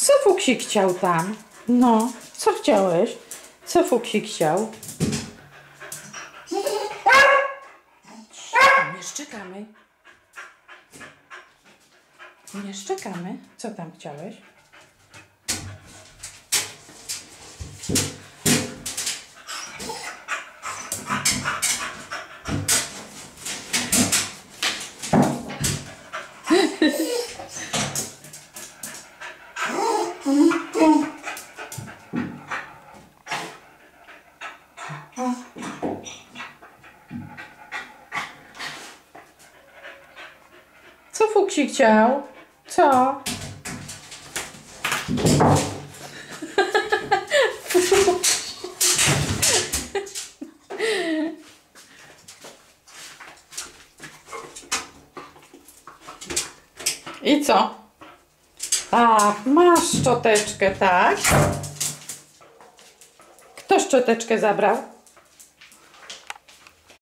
Co Fuksik chciał tam? No, co chciałeś? Co Fuksik chciał? Nie szczekamy. Nie szczekamy. Co tam chciałeś? Co Fuksik chciał? Co? I co? A, masz szczoteczkę, tak? Szczoteczkę zabrał?